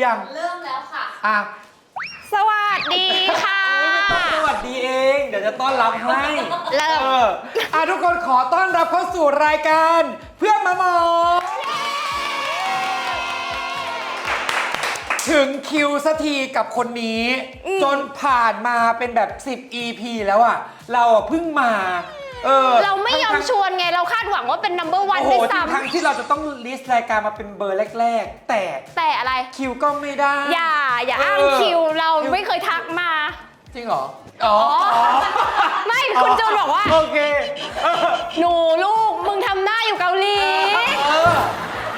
รือยัง เริ่มแล้วค่ะ อะสวัสดีค่ะไม่ต้องสวัสดีเอง เดี๋ยวจะต้อนรับให้เริ่มเอออะทุกคนขอต้อนรับเข้าสู่รายการ เพื่อนมาหมอ ถึงคิวสักทีกับคนนี้ จนผ่านมาเป็นแบบ 10 EP แล้วอะ เราอะเพิ่งมา เออเราไม่ยอมทั้งๆชวนไงเราคาดหวังว่าเป็น number โอ้ one โหด้วยทั้งซ้ทั้งที่เราจะต้องลิสต์รายการมาเป็นเบอร์แรก ๆ แต่ำแต่อะไร คิวก็ไม่ได้ อย่าอย่าอ้างเออ คิวเราคิวไม่เคยทักมา จริงเหรอ อ๋ออ๋อ ไม่คุณจูนบอกว่า โอเคเออหนูลูกมึงทำหน้าอยู่เกาหลี เออ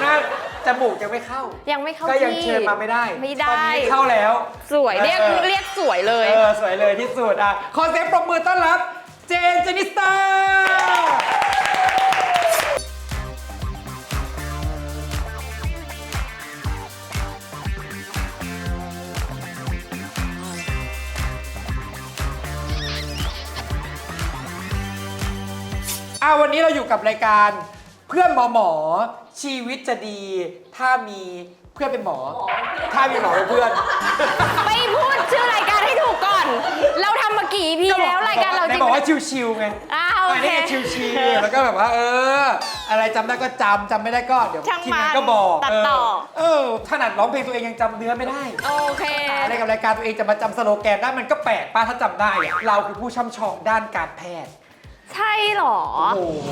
น่าจมูกยังไม่เข้า ยังไม่เข้าก็ยังที่เชิญมาไม่ได้ไม่ตได้อนนี้เข้าแล้วสวยเรียกออเรียกสวยเลย เออสวยเลยที่สุดอะขอเสียงปรบมือต้อนรับ เจนเจนิสตาอะวันนี้เราอยู่กับรายการเพื่อนหมอหมอ ชีวิตจะดี ถ้ามีเพื่อนเป็นหมอ ถ้ามีหมอเป็นเพื่อน ไปพูดชื่อรายการให้ถูกก่อน เราทำมากี่พีแล้วรายการ เราจไหนริงบอกว่าชิวๆไงอ้าวโออันเคนี้ชิวๆแล้วก็แบบว่า เออ อะไรจำได้ก็จำจำไม่ได้ก็เดี๋ยวช่างทีมมันงานก็บอกตัดต่อเออถนัดร้องเพลงตัวเองยังจำเนื้อไม่ได้ โอเค อะไรกับรายการตัวเองจะมาจำสโลแกนได้มันก็แปลกป้าถ้าจำได้อะเราคือผู้ช่ำชองด้านการแพทย์ ใช่เหรอ โอ้โห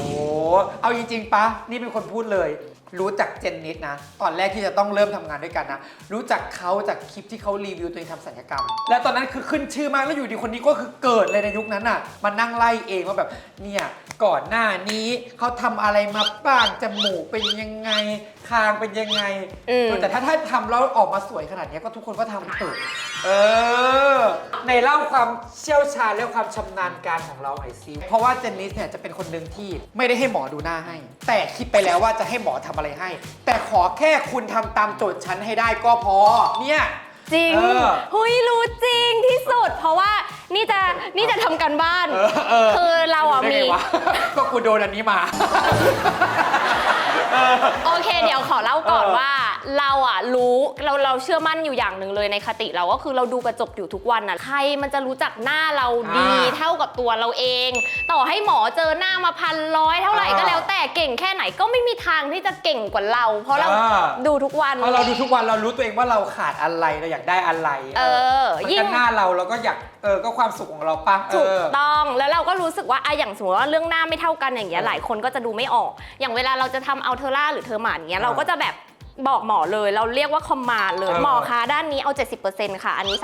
เอาจริงๆปะนี่เป็นคนพูดเลย รู้จักเจนนิดนะ ตอนแรกที่จะต้องเริ่มทำงานด้วยกันนะ รู้จักเขาจากคลิปที่เขารีวิวตัวเองทำสัญญกรรม และตอนนั้นคือขึ้นชื่อมากแล้วอยู่ดีคนนี้ก็คือเกิดเลยในยุคนั้นอะมานั่งไล่เองว่าแบบเนี่ยก่อนหน้านี้เขาทำอะไรมาบ้างจมูกเป็นยังไง คางเป็นยังไงอืมเออแต่ถ้าถ้าทำแล้วออกมาสวยขนาดเนี้ยก็ทุกคนก็ทำเถอะเออ ในเล่าความเชี่ยวชาญและความชำนาญการของเราหน่อยซิเพราะว่าเจนนิสเนี่ยจะเป็นคนหนึ่งที่ไม่ได้ให้หมอดูหน้าให้ แต่คิดไปแล้วว่าจะให้หมอทำอะไรให้ แต่ขอแค่คุณทำตามโจทย์ฉันให้ได้ก็พอ เนี่ย จริงเออเฮ้ยรู้จริงที่สุด เพราะว่านี่จะนี่จะทำกันบ้าน เออเออ คือเราอะได้มี ไงวะ ก็กูโดนอันนี้มา โอเค เดี๋ยวขอเล่าก่อนเออว่า เราอะรู้เราเราเชื่อมั่นอยู่อย่างหนึ่งเลยในคติเราก็คือเราดูกระจกอยู่ทุกวันอะใครมันจะรู้จักหน้าเราดีเท่ากับตัวเราเอง ต่อให้หมอเจอหน้ามาพันร้อยเท่าไหร่ก็แล้วแต่เก่งแค่ไหนก็ไม่มีทางที่จะเก่งกว่าเรา เพราะเราอ่า ดูทุกวันเพราะเราดูทุกวันเรารู้ตัวเองว่าเราขาดอะไรเราอยากได้อะไรเออมันยิ่ก็งหน้าเราเราก็อยากเออก็ความสุขของเราปะเอถูกอ ต้องแล้วเราก็รู้สึกว่าอะอย่างสมมติว่าเรื่องหน้าไม่เท่ากันอย่างเงี้ยหลายคนก็จะดูไม่ออก อย่างเวลาเราจะทำอัลเทอร่าหรือเทอร์มานเงี้ยเราก็จะแบบ บอกหมอเลยเราเรียกว่าคอมมานด์เลยเออ หมอคะด้านนี้เอา 70%ค่ะ อันนี้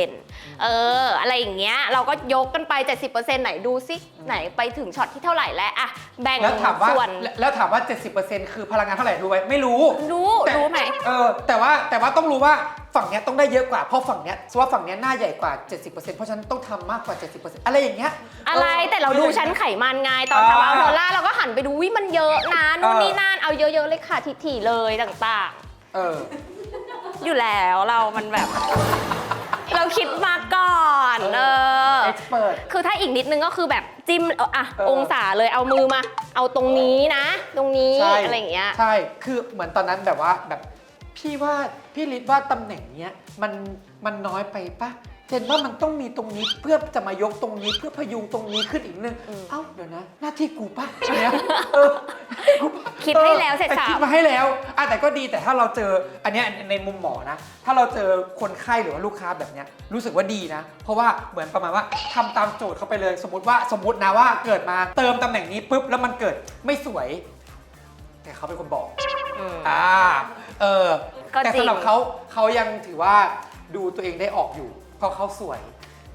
30%เออ อะไรอย่างเงี้ยเราก็ยกกันไป 70%ไหนดูซิไหนไปถึงช็อตที่เท่าไหร่แล้วอะแบ่งแล้วถามว่าส่วนแล้วแล้วถามว่า 70%คือพลังงานเท่าไหร่รู้ไหมไม่รู้ รู้แต่ รู้ไหม เออแต่ว่าแต่ว่าต้องรู้ว่าฝั่งเนี้ยต้องได้เยอะกว่าเพราะฝั่งเนี้ยว่าฝั่งเนี้ยหน้าใหญ่กว่า 70%เพราะฉะนันต้องทำมากกว่า 70%อะไรอย่างเงี้ยอะไรออแต่เราดูชั้นไขมันไงตอนอ่าทำอัลเทอร่าเราก็หันไปดูวิมันเยอะนะนู่นเออนี่นั่นเอาเยอะๆเลยค่ะทีๆเลยต่างๆเอออยู่แล้วเรามันแบบ เราคิดมาก่อนเออ expert คือถ้าอีกนิดนึงก็คือแบบจิ้มเอาอะเออ องศาเลยเอามือมา เอาตรงนี้นะ ตรงนี้ใช่อะไรอย่างเงี้ย ใช่ คือเหมือนตอนนั้นแบบว่าแบบพี่ว่าพี่ลิศว่าตำแหน่งเนี้ยมันมันน้อยไปปะเจนว่ามันต้องมีตรงนี้เพื่อจะมายกตรงนี้เพื่อพยุงตรงนี้ขึ้นอีกนิดนึง อืม เอ้าเดี๋ยวนะ หน้าที่กูปะอันเนี้ยเออกูปะ คิดให้แล้วเสร็จแต่สาคิดมมาให้แล้วอะแต่ก็ดีแต่ถ้าเราเจออันเนี้ยในมุมหมอนะ ถ้าเราเจอคนไข้หรือว่าลูกค้าแบบเนี้ยรู้สึกว่าดีนะ เพราะว่าเหมือนประมาณว่าทำตามโจทย์เขาไปเลย สมมติว่าสมมตินะว่าเกิดมาเติมตำแหน่งนี้ปุ๊บแล้วมันเกิดไม่สวย แต่เขาเป็นคนบอกอืมอ่า เออ ก็แต่จริง สำหรับเขาเขายังถือว่าดูตัวเองได้ออกอยู่ เพราะเขาสวย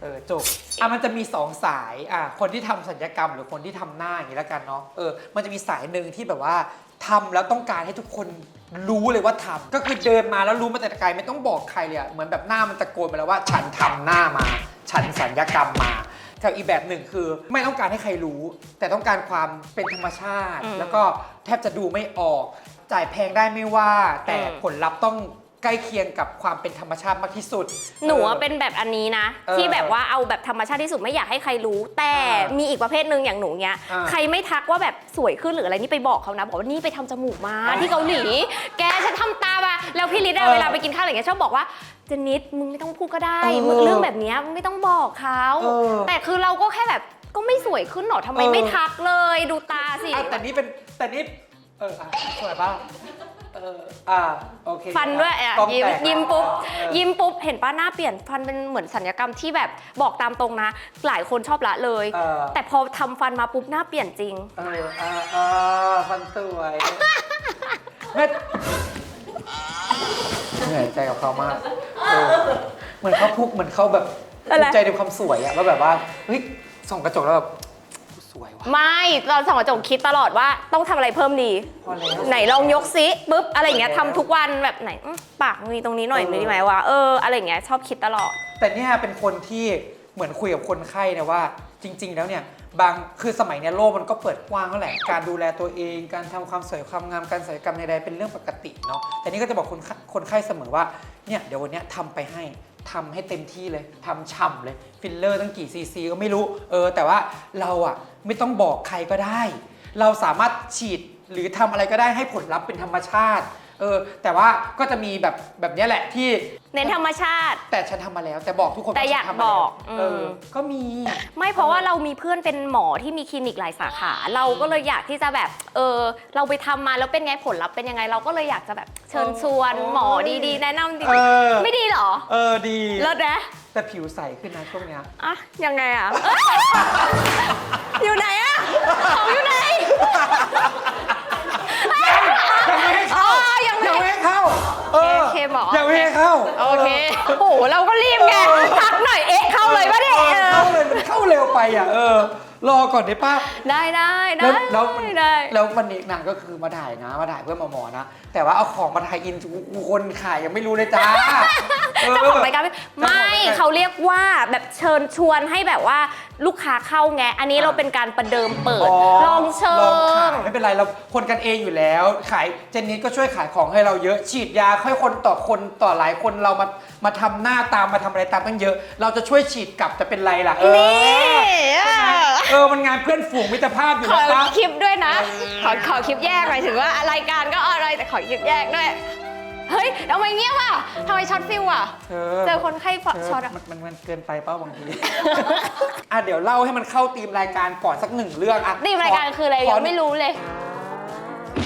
เออจบอะมันจะมีสองสายอะคนที่ทำสัญญกรรม หรือคนที่ทำหน้าอย่างนี้แล้วกันเนาะเออมันจะมีสายหนึ่งที่แบบว่าทำแล้วต้องการให้ทุกคนรู้เลยว่าทำก็คือเดินมาแล้วรู้มาแต่ไกลไม่ต้องบอกใครเลยอะเหมือนแบบหน้ามันตะโกนมาแล้วว่า ฉันทำหน้ามา ฉันสัญญกรรมมากับอีกแบบหนึ่งคือไม่ต้องการให้ใครรู้ แต่ต้องการความเป็นธรรมชาติอืมแล้วก็แทบจะดูไม่ออก จ่ายแพงได้ไม่ว่า แต่อืมผลลัพธ์ต้อง ใกล้เคียงกับความเป็นธรรมชาติมากที่สุดหนูอะออเป็นแบบอันนี้นะ เออที่แบบว่าเอาแบบธรรมชาติที่สุดไม่อยากให้ใครรู้ แต่อ่ามีมีอีกประเภทหนึ่งอย่างหนูเนี้ย อ่าใครไม่ทักว่าแบบสวยขึ้นหรืออะไรนี่ไปบอกเขานะ บอกว่านี่ไปทำจมูกมาอ่าที่เกาหลี แกฉันทำตามาแล้วพี่ลิดอะเออเวลาไปกินข้าวอะไรเงี้ยชอบบอกว่าเจนนิดมึงไม่ต้องพูดก็ได้เออมึงเรื่องแบบเนี้ยมึงไม่ต้องบอกเขาเออแต่คือเราก็แค่แบบก็ไม่สวยขึ้นหรอทำไมเออ ไม่ทักเลย ดูตาสิ อะแต่นี่เป็นแต่นี่เอออะสวยป่ะเอออ่าโอเคฟันด้วยอะกล้องยิ้มแตกยิ้มปุ๊บเออ ยิ้มปุ๊บเห็นป้าหน้าเปลี่ยนฟันเป็นเหมือนสัญญกรรมที่แบบบอกตามตรงนะ หลายคนชอบละเลย เออ แต่พอทำฟันมาปุ๊บหน้าเปลี่ยนจริง เอออ่าอ่าฟันสวยแม่เหนื่อยใจกับเขามากเออเหมือนเขาพุกเหมือนเขาแบบอะไร ภูมิใจในความสวยอะว่าแบบว่าเฮ้ยส่องกระจกแล้วแบบ สวยว่ะไม่ตอนส่องกระจกคิดตลอดว่าต้องทำอะไรเพิ่มดี พอแล้วไหนลองยกซิปุ๊บอะไรอย่างเงี้ยพอแล้วทำทุกวันแบบไหนอื้อปากมีตรงนี้หน่อยเออมีไหมวะเอออะไรอย่างเงี้ยชอบคิดตลอด แต่เนี่ยเป็นคนที่เหมือนคุยกับคนไข้นะว่า จริง ๆ แล้วเนี่ยบางคือสมัยเนี้ยโลกมันก็เปิดกว้างแล้วแหละการดูแลตัวเอง การทำความสวยความงามการศัลยกรรมใดๆเป็นเรื่องปกติเนาะแต่นี่ก็จะบอกคนไข้คนไข้เสมอว่าเนี่ยเดี๋ยววันเนี้ยทำไปให้ ทำให้เต็มที่เลยทำฉ่ำเลย ฟิลเลอร์ตั้งกี่ซีซีก็ไม่รู้ เออ แต่ว่าเราอะไม่ต้องบอกใครก็ได้ เราสามารถฉีดหรือทำอะไรก็ได้ให้ผลลัพธ์เป็นธรรมชาติ เออ แต่ว่าก็จะมีแบบแบบเนี้ยแหละที่ เน้นธรรมชาติ แต่ฉันทำมาแล้ว แต่บอกทุกคนแต่ว่าอยากฉันทำมาแล้วบอกเออมก็มี ไม่เพราะว่าเรามีเพื่อนเป็นหมอที่มีคลินิกหลายสาขา เราก็เลยอยากที่จะแบบเออเราไปทำมาแล้วเป็นไงผลลัพธ์เป็นยังไง เราก็เลยอยากจะแบบเชิญชวนโอ้ยหมอดีๆ แนะนำดีเออ ๆไม่ดีเหรอเออดี เลิศนะแต่ผิวใสขึ้นนะช่วงเนี้ย อะยังไงอะอยู่ไหนอะของอยู่ไหน เราก็รีบไงพักหน่อยเอ๊ะเข้าเลยปะเนี่ยออ เข้าเลยมันเข้าเร็วไปอะเออ รอก่อนได้ป้าได้ได้ได้แล้วแล้วมันได้แล้ววันนี้นางก็คือมาถ่ายนะ มาถ่ายเพื่อมาหมอนะ แต่ว่าเอาของมาถ่ายอินคนขายยังไม่รู้เลยจ้าเจ้าของรายการไม่ไม่เขาเรียกว่าแบบเชิญชวนให้แบบว่าลูกค้าเข้าไง อันนี้เราเป็นการประเดิมเปิด ลองเชิลองขายงไม่เป็นไรเราคนกันเองอยู่แล้ว ขายเจนนิดก็ช่วยขายของให้เราเยอะฉีดยาค่อยคนต่อคนต่อหลายคนเรามามาทำหน้าตามมาทำอะไรตามตั้งเยอะ เราจะช่วยฉีดกลับจะเป็นไรล่ะเออนี่ เออเออมันงานเพื่อนฝูงมิตรภาพอยู่ขอแล้วปะคลิปด้วยนะ ขอขอคลิปแยกหมายถึงว่ารายการก็อะไรแต่ขอคลิปแยกด้วย เฮ้ยทำไมเงียบอะทำไมช็อตฟิลอะ เธอเจอคนไข้ฟอเธช็ออตอะ มันมันมันเกินไปเป้าบางที อะเดี๋ยวเล่าให้มันเข้าธีมรายการก่อนสักหนึ่งเรื่องอะดีมรายการคืออะไรขยังไม่รู้เลย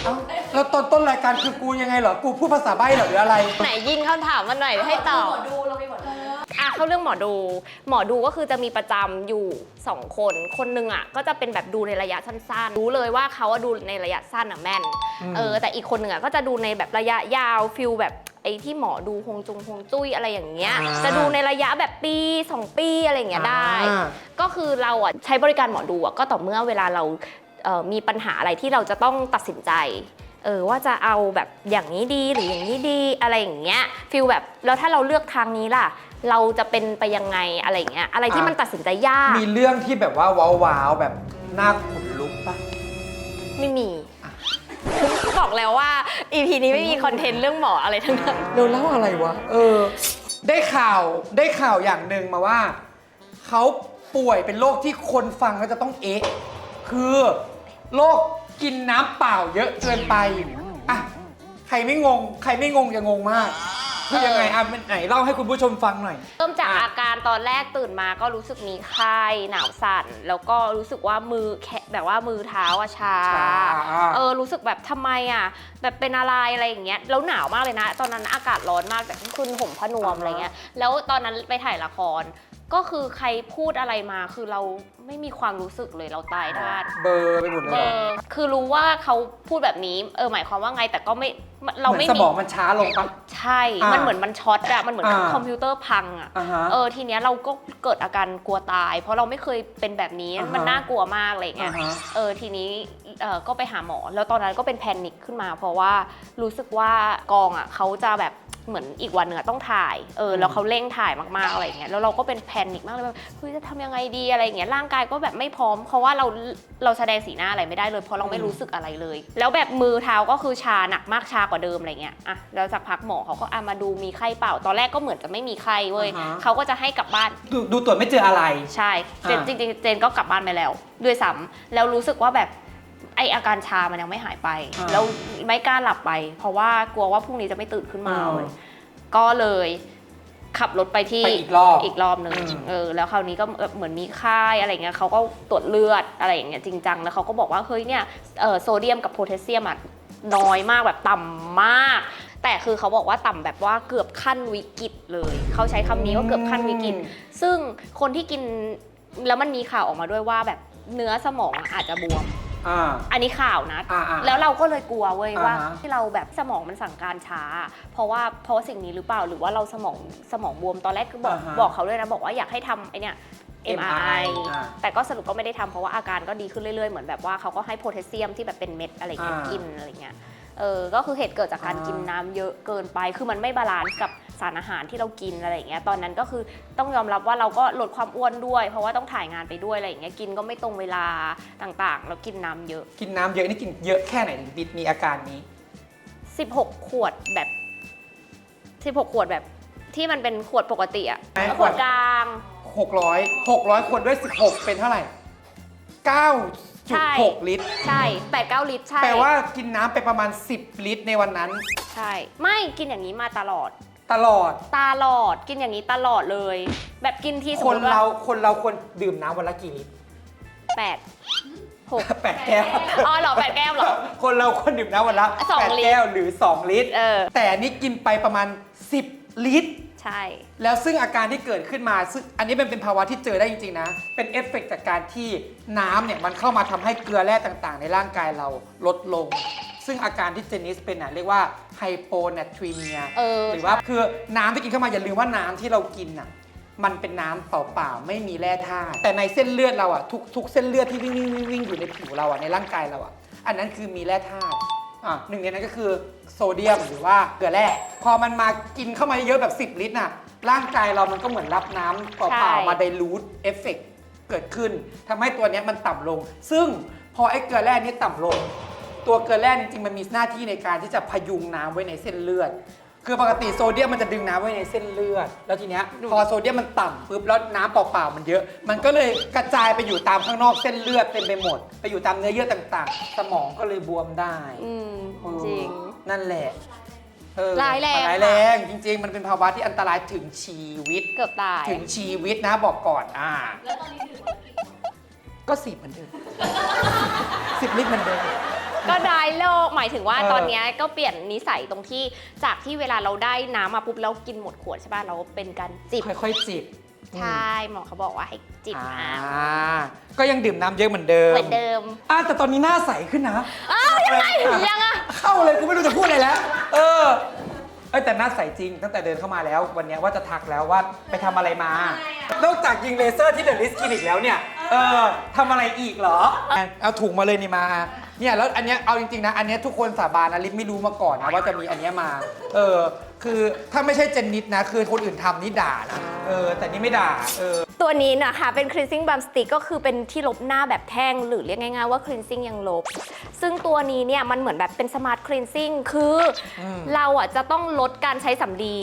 เอ้าแล้วตอนต้นรายการคือกูยังไงเหรอ กูพูดภาษาใบ้เหรอหรืออะไร ไหนยิงคำถามมาหน่อยให้ตอบ หมอดูเรามีหมอดู อะเข้าเรื่องหมอดู หมอดูก็คือจะมีประจำอยู่ 2 คน คนหนึ่งอะก็จะเป็นแบบดูในระยะสั้นๆ รู้เลยว่าเขาอะดูในระยะสั้นอะแม่นอืมเออแต่อีกคนหนึ่งอะก็จะดูในแบบระยะยาวฟิลแบบไอ้ที่หมอดูฮวงจุงฮวงจุ้ยอะไรอย่างเงี้ย อ่า จะดูในระยะแบบปี 2 ปีอะไรอย่างเงี้ยได้ อ่า ก็คือเราอะใช้บริการหมอดูอะก็ต่อเมื่อเวลาเราเอ่อมีปัญหาอะไรที่เราจะต้องตัดสินใจเออว่าจะเอาแบบอย่างนี้ดีหรืออย่างนี้ดีอะไรอย่างเงี้ยฟิลแบบแล้วถ้าเราเลือกทางนี้ล่ะ เราจะเป็นไปยังไงอะไรอย่างเงี้ยอะไรที่อะมันตัดสินใจยาก มีเรื่องที่แบบว่าว้าวๆแบบน่าขนลุกปะ ไม่มี บอกแล้วว่า EP นี้ไม่มีคอนเทนต์เรื่องหมออะไรทั้งนั้น เราเล่าอะไรวะ เออ ได้ข่าว ได้ข่าวอย่างหนึ่งมาว่า เขาป่วยเป็นโรคที่คนฟังแล้วจะต้องเอ๊ะ คือโรคกินน้ำเปล่าเยอะเกินไป อะ ใครไม่งง ใครไม่งงจะงงมาก คือยังไงอะมันไหนเล่าให้คุณผู้ชมฟังหน่อย เริ่มจากอะอาการตอนแรกตื่นมาก็รู้สึกมีไข้หนาวสั่น แล้วก็รู้สึกว่ามือแขะแบบว่ามือเท้าอะชาชาอะเออรู้สึกแบบทำไมอะแบบเป็นอะไรอะไรอย่างเงี้ยแล้วหนาวมากเลยนะ ตอนนั้นอากาศร้อนมากแต่ขึ้นห่มผ้านวมอะไรเงี้ยแล้วตอนนั้นไปถ่ายละคร ก็คือใครพูดอะไรมาคือเราไม่มีความรู้สึกเลยเราตายด้าน เบลอร์ไปหมดเลยเอเหรออคือรู้ว่าเขาพูดแบบนี้ เออหมายความว่าไงแต่ก็ไม่เราเหมือนไม่สมีมองมันช้าลงปะ ใช่ อ่ามัมันเหมือนมันช็อตอะมันเหมือนอ่า คอมพิวเตอร์พังอะอ่าฮะ เออทีเนี้ยเราก็เกิดอาการกลัวตาย เพราะเราไม่เคยเป็นแบบนี้อ่าฮะ มันน่ากลัวมากอะไรเงี้ยอ่าฮะ เออทีนี้เออก็ไปหาหมอ แล้วตอนนั้นก็เป็นแพนิคขึ้นมา เพราะว่ารู้สึกว่ากองอะเขาจะแบบเหมือนอีกวันหนึ่งอะต้องถ่ายเออแล้วเขาเร่งถ่ายมากๆอะไรอย่างเงี้ยแล้วเราก็เป็นแพนิคมากเลยแบบเฮ้ยจะทำยังไงดีอะไรอย่างเงี้ยร่างกายก็แบบไม่พร้อม เพราะว่าเราเราแสดงสีหน้าอะไรไม่ได้เลย เพราะเราไม่รู้สึกอะไรเลย แล้วแบบมือเท้าก็คือชาหนักมากชากว่าเดิมอะไรเงี้ยอะแล้วสักพักหมอเขาก็อะมาดูมีไข้เปล่า ตอนแรกก็เหมือนจะไม่มีไข้เว้ยอ่าฮะ เขาก็จะให้กลับบ้าน ดูดูตรวจไม่เจออะไร ใช่เจนอ่า จริงๆเจนก็กลับบ้านไปแล้ว ด้วยซ้ำแล้วรู้สึกว่าแบบไออาการชามันยังไม่หายไป อ่าแล้วไม่กล้าหลับไป เพราะว่ากลัวว่าพรุ่งนี้จะไม่ตื่นขึ้นมาอ่า เลยก็เลย ขับรถไปที่ไปอีกรอบอีกรอบหนึ่งอืม เออแล้วคราวนี้ก็เหมือนมีไข้อะไรเงี้ยเขาก็ตรวจเลือดอะไรอย่างเงี้ยจริงจังแล้วเขาก็บอกว่าเฮ้ยเนี่ยเออโซเดียมกับโพแทสเซียมอะน้อยมากแบบต่ำมาก แต่คือเขาบอกว่าต่ำแบบว่าเกือบขั้นวิกฤตเลยเขาใช้คำนี้ว่าเกือบขั้นวิกฤต ซึ่งคนที่กินแล้วมันมีข่าวออกมาด้วยว่าแบบเนื้อสมองอาจจะบวม อ่า อันนี้ข่าวนะ อ่าอ่าแล้วเราก็เลยกลัวเว้ยอ่าว่า ฮะ ที่เราแบบสมองมันสั่งการช้า เพราะว่าเพราะว่าสิ่งนี้หรือเปล่าหรือว่าเราสมองสมองบวมตอนแรกก็บอกอ่าฮะบอกเขาด้วยนะ บอกว่าอยากให้ทำไอเนี่ย MRI อ่าแต่ก็สรุปก็ไม่ได้ทำเพราะว่าอาการก็ดีขึ้นเรื่อยๆ เหมือนแบบว่าเขาก็ให้โพแทสเซียมที่แบบเป็นเม็ดอะไรเงี้ยอ่ากิกินอะไรเงี้ยเออก็คือเหตุเกิดจากการอ่ากิ กินน้ำเยอะเกินไปคือมันไม่บาลานซ์กับสารอาหารที่เรากินอะไรอย่างเงี้ยตอนนั้นก็คือต้องยอมรับว่าเราก็ลดความอ้วนด้วย เพราะว่าต้องถ่ายงานไปด้วยอะไรอย่างเงี้ยกินก็ไม่ตรงเวลาต่างๆแล้วกินน้ำเยอะ กินน้ำเยอะนี่กินเยอะแค่ไหนถึงบิดมีอาการนี้ 16 ขวดแบบ 16 ขวดแบบที่มันเป็นขวดปกติอะไอ้ขวดกลาง600 600คนด้วย 16 เป็นเท่าไหร่ใช่9.6 ลิตร ใช่8 9 ลิตร ใช่ แปลว่ากินน้ำไปประมาณ 10 ลิตรในวันนั้น ใช่ ไม่กินอย่างนี้มาตลอด ตลอด ตลอดกินอย่างนี้ตลอดเลย แบบกินทีสมคมนติว่าเราคนเราควรดื่มน้ำวันละกี่ลิตรแปดหก แปดแก้วอ๋อเหรอแปดแก้วเหรอคนเราควรดื่มน้ำวันละสองแปดลิตร แก้วหรือ 2 ลิตร เออ แต่อันนี้กินไปประมาณ 10 ลิตร ใช่ แล้วซึ่งอาการที่เกิดขึ้นมาซึ่งอันนี้เป็นเป็นภาวะที่เจอได้จริงๆนะ เป็นเอฟเฟกต์จากการที่น้ำเนี่ยมันเข้ามาทำให้เกลือแร่ต่างๆ ในร่างกายเราลดลง ซึ่งอาการที่เจนนิสเป็นน่ะเรียกว่าไฮโปนาทรีเมียเออ หรือว่าคือน้ำที่กินเข้ามาอย่าลืมว่าน้ำที่เรากินน่ะมันเป็นน้ำเปล่าๆไม่มีแร่ธาตุแต่ในเส้นเลือดเราอะทุกทุกเส้นเลือดที่วิ่งวิ่งวิ่งวิ่งอยู่ในผิวเราอะในร่างกายเราอะอันนั้นคือมีแร่ธาตุ อะหนึ่งในนั้นก็คือโซเดียมหรือว่าเกลือแร่พอมันมากินเข้ามาเยอะแบบ 10 ลิตรน่ะร่างกายเรามันก็เหมือนรับน้ำเปล่าๆมาไดรูทเอฟเฟกเกิดขึ้นทำให้ตัวเนี้ยมันต่ำลง ซึ่งพอไอ้เกลือแร่นี้ต่ำลง ตัวเกลือแร่จริงๆมันมีหน้าที่ในการที่จะพยุงน้ำไว้ในเส้นเลือด คือปกติโซเดียมมันจะดึงน้ำไว้ในเส้นเลือด แล้วทีเนี้ยพอโซเดียมมันต่ำปุ๊บแล้วน้ำเปล่าๆมันเยอะ มันก็เลยกระจายไปอยู่ตามข้างนอกเส้นเลือดเต็มไปหมด ไปอยู่ตามเนื้อเยื่อต่างๆ สมองก็เลยบวมได้อืมเออจริง นั่นแหละเออร้ายแรงร้ายแรงจริง ๆ มันเป็นภาวะที่อันตรายถึงชีวิต เกือบตาย ถึงชีวิตนะบอกก่อนอ่าก็สิบเหมือนเดิมสิบลิตรเหมือนเดิม ก็ได้โลกหมายถึงว่าเออตอนเนี้ยก็เปลี่ยนนิสัยตรงที่จากที่เวลาเราได้น้ำมาปุ๊บแล้วกินหมดขวดใช่ป่ะเราเป็นการจิบค่อยๆจิบใช่หมอเขาบอกว่าให้จิบอ่าน้ก็ยังดื่มน้ำเยอะเหมือนเดิำมเหมือนเดิมอ่าแต่ตอนนี้หน้าใสขึ้นนะ อ้าวยังไงยังอะ เข้าเลยกูไม่รู้จะพูดอะไรแล้ว เออ เอ้ยแต่หน้าใสจริง ตั้งแต่เดินเข้ามาแล้ว วันเนี้ยว่าจะทักแล้วว่าไปทำอะไรมา นอกจากยิงเลเซอร์ที่เดอะลิสคลินิกแล้วเนี่ย เออทำอะไรอีกเหรอ เอาถุงมาเลยนี่มา เนี่ยแล้วอันเนี้ยเอาจริงๆนะ อันเนี้ยทุกคนสาบานนะลิศไม่รู้มาก่อนนะว่าจะมีอันเนี้ยมา เออ คือถ้าไม่ใช่เจนนิดนะ คือคนอื่นทำนี่ด่านะเออ แต่นี่ไม่ด่า เออ ตัวนี้นะคะเป็น cleansing balm stick ก็คือเป็นที่ลบหน้าแบบแท่ง หรือเรียกง่ายๆว่า cleansing ยังลบ ซึ่งตัวนี้เนี่ยมันเหมือนแบบเป็น smart cleansing คืออม เราอะจะต้องลดการใช้สำลี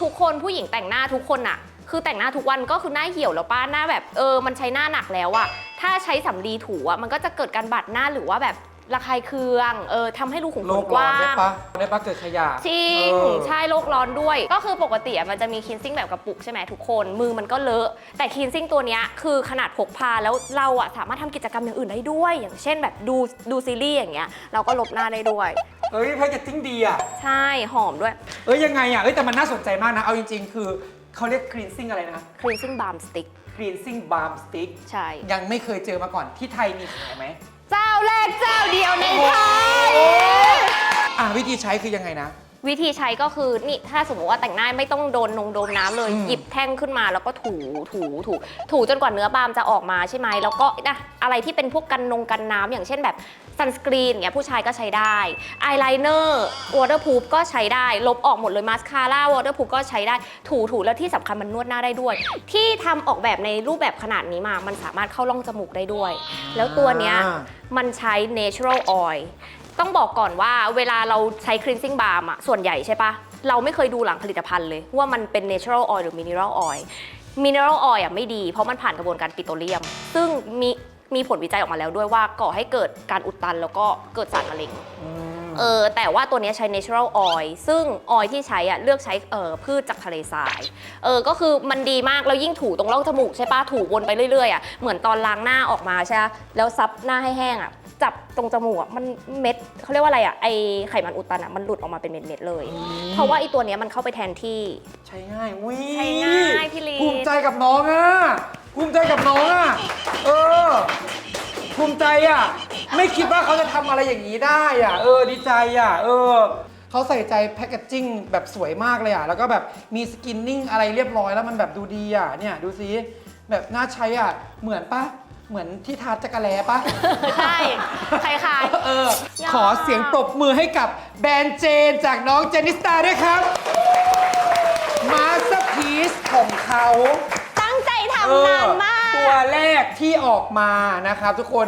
ทุกคนผู้หญิงแต่งหน้าทุกคนอะ คือแต่งหน้าทุกวันก็คือหน้าเหี่ยวแล้วป้าหน้าแบบเออมันใช้หน้าหนักแล้วอะถ้าใช้สำลีถูอะมันก็จะเกิดการบาดหน้าหรือว่าแบบ ระคายเคืองเออทำให้รูขุมขโลนกกร้อนว้าได้ง ปะได้ปะเกิดขยะจริง เออ ใช่โลกร้อนด้วย ก็คือปกติอะมันจะมีคินซิ่งแบบกระปุกใช่ไหมทุกคน มือมันก็เลอะ แต่คินซิ่งตัวเนี้ยคือขนาดพกพาแล้วเราอะสามารถทำกิจกรรมอย่างอื่นได้ด้วย อย่างเช่นแบบดูดูซีรีส์อย่างเงี้ยเราก็ลบหน้าได้ด้วย เอ้ยแพคเกจจิ้งดีอะ ใช่หอมด้วยเอ้ยยังไงอะ เอ้ยแต่มันน่าสนใจมากนะ เอาจริง ๆ คือเขาเรียก cleansing อะไรนะ cleansing balm stick cleansing balm stick ใช่ ยังไม่เคยเจอมาก่อนที่ไทยมีขายไหมเจ้าแรกเจ้าเดียวในไทย อะวิธีใช้คือยังไงนะ วิธีใช้ก็คือนี่ถ้าสมมติว่าแต่งหน้าไม่ต้องโดนนงโดนน้ำเลยอืมหยิบแท่งขึ้นมาแล้วก็ถูถูถูถูจนกว่าเนื้อบาล์มจะออกมาใช่ไหมแล้วก็นะอะไรที่เป็นพวกกันนงกันน้ำอย่างเช่นแบบซันสกรีนเงี้ยผู้ชายก็ใช้ได้อายไลเนอร์วอเตอร์พูฟก็ใช้ได้ ลบออกหมดเลยมาสคาร่าวอเตอร์พูฟก็ใช้ได้ถูถูแล้วที่สำคัญมันนวดหน้าได้ด้วย ที่ทำออกแบบในรูปแบบขนาดนี้มา มันสามารถเข้าร่องจมูกได้ด้วย แล้วตัวเนี้ยอ่ามันใช้ natural oil ต้องบอกก่อนว่าเวลาเราใช้ cleansing balm อะส่วนใหญ่ใช่ปะเราไม่เคยดูหลังผลิตภัณฑ์เลยว่ามันเป็น natural oil หรือ mineral oil mineral oil อะไม่ดี เพราะมันผ่านกระบวนการปิโตรเลียม ซึ่งมีมีผลวิจัยออกมาแล้วด้วยว่าก่อให้เกิดการอุดตันแล้วก็เกิดสารมะเร็งเออแต่ว่าตัวเนี้ยใช้ natural oil ซึ่งออยที่ใช้อะเลือกใช้เออพืชจากทะเลทรายเออก็คือมันดีมาก แล้วยิ่งถูตรงร่องจมูกใช่ปะถูวนไปเรื่อยๆอะเหมือนตอนล้างหน้าออกมาใช่ปะแล้วซับหน้าให้แห้งอะ จับตรงจมูกอะมันเม็ดเขาเรียกว่าอะไรอะไอไขมันอุดตันอะมันหลุดออกมาเป็นเม็ดๆเลย เพราะว่าไอตัวเนี้ยมันเข้าไปแทนที่ ใช้ง่ายวิใช้ง่ายพี่ลี ภูมิใจกับน้องอะภูมิใจกับน้องอะเออภูมิใจอะไม่คิดว่าเขาจะทำอะไรอย่างนี้ได้อะเออดีใจอะเออเขาใส่ใจแพคเกจจิ้งแบบสวยมากเลยอะแล้วก็แบบมีสกินนิ่งอะไรเรียบร้อยแล้วมันแบบดูดีอะเนี่ยดูสิแบบน่าใช้อะเหมือนปะ เหมือนที่ทาจักรแลปะ ใช่คล้าย เออขอเสียงปรบมือให้กับแบรนด์เจนจากน้องเจนิสตาด้วยครับ มาสเตอร์พีซของเขาๆตั้งใจเอทำอนานมาก ตัวแรกที่ออกมานะครับทุกคน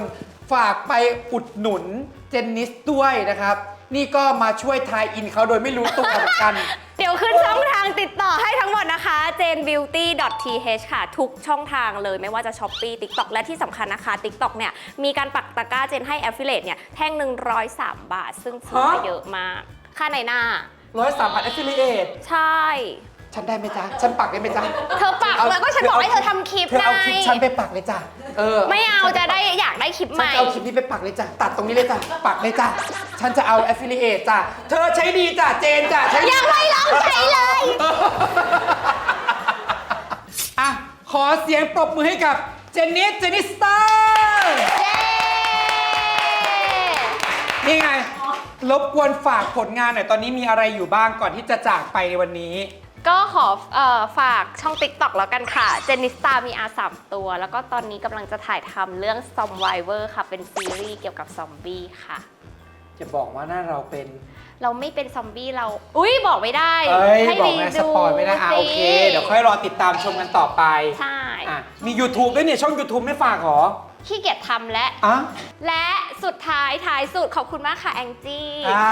ฝากไปอุดหนุนเจนนิสด้วยนะครับ นี่ก็มาช่วยทายอินเขาโดยไม่รู้ตัวเหมือนกันเดี๋ยวขึ้นช่องทางติดต่อให้ทั้งหมดนะคะ janebeauty.th ค่ะ ทุกช่องทางเลยไม่ว่าจะ Shopee TikTok และที่สำคัญนะคะ TikTok เนี่ย มีการปักตะกร้าเจนให้ affiliate เนี่ย แท่งหนึ่ง103บาท ซึ่งซื้อมาฮะเยอะมาก ค่าในหน้า ร้อยสามพัน affiliate ใช่ ฉันได้ไหมจ๊ะ ฉันปักได้ไหมจ๊ะ เธอปักแล้วก็ฉันบอกให้เธอทำคลิปเธอเอาไงคลิปฉันไปปักเลยจ้ะ เออไม่เอาจะได้อยากได้คลิปฉัใหนม่ จะเอาคลิปนี้ไปปักเลยจ้ะ ตัดตรงนี้เลยจ้ะ ปักเลยจ้ะ ฉันจะเอา affiliate จ้ะ เธอใช้ดีจ้ะ เจนจ้ะใช้ดียังไม่ลองใช้เลย อะ ขอเสียงปรบมือให้กับเจนนิส เจนนิสตาร์เย้ นี่ไง รบกวนฝากผลงานหน่อย ตอนนี้มีอะไรอยู่บ้างก่อนที่จะจากไปในวันนี้ ก็ขอเอ่อฝากช่อง TikTok แล้วกันค่ะ เจนนิสตามีอาสามตัว แล้วก็ตอนนี้กำลังจะถ่ายทำเรื่อง z o m b i v e r ค่ะ เป็นซีรีส์เกี่ยวกับซอมบี้ค่ะ จะบอกว่าหน้าเราเป็น เราไม่เป็นซอมบี้เรา อุ้ยบอกไม่ได้เอ้ยให้บอกไม่ได้สปอยไม่ได้อะสิโอเคเดี๋ยวค่อยรอติดตามชมกันต่อไปใช่ อะมี YouTube ด้วยเนี่ย ช่อง YouTube ไม่ฝากเหรอ ขี้เกียจทำและ อะ และสุดท้ายท้ายสุดขอบคุณมากค่ะแองจี้อ่า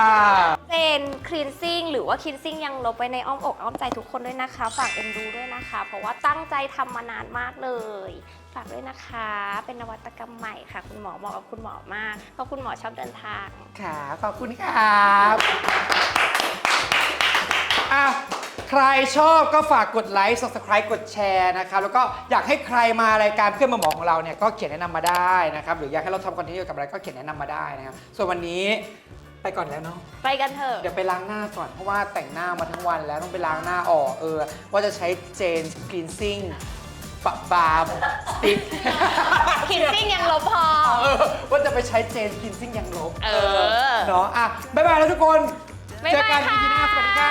เจนคลีนซิ่งหรือว่าคลีนซิ่งยังลบไว้ในอ้อมอกอ้อมใจทุกคนด้วยนะคะ ฝากเอ็นดูด้วยนะคะ เพราะว่าตั้งใจทำมานานมากเลย ฝากด้วยนะคะ เป็นนวัตกรรมใหม่ค่ะ คุณหมอเหมาะกับคุณหมอมากเพราะคุณหมอชอบเดินทาง ค่ะ ขอบคุณครับ อะ ใครชอบก็ฝากกดไลค์ subscribe กดแชร์นะครับ แล้วก็อยากให้ใครมารายการเพื่อนมาหมอของเราเนี่ยก็เขียนแนะนำมาได้นะครับ หรืออยากให้เราทำคอนเทนต์เกี่ยวกับอะไรก็เขียนแนะนำมาได้นะครับ ส่วนวันนี้ไปก่อนแล้วเนาะ ไปกันเถอะ เดี๋ยวไปล้างหน้าก่อน เพราะว่าแต่งหน้ามาทั้งวันแล้วต้องไปล้างหน้าออกเออ ว่าจะใช้เจนกรีนซิ่งปะบาร์มสติ๊กคลีนซิ่งยังลบพอ เออว่าจะไปใช้เจนกรีนซิ่งยังลบเออ เนาะอะ บ๊ายบายแล้วทุกคน บ๊าเจอกันค่อีพีหน้าสวัสดีค่ะ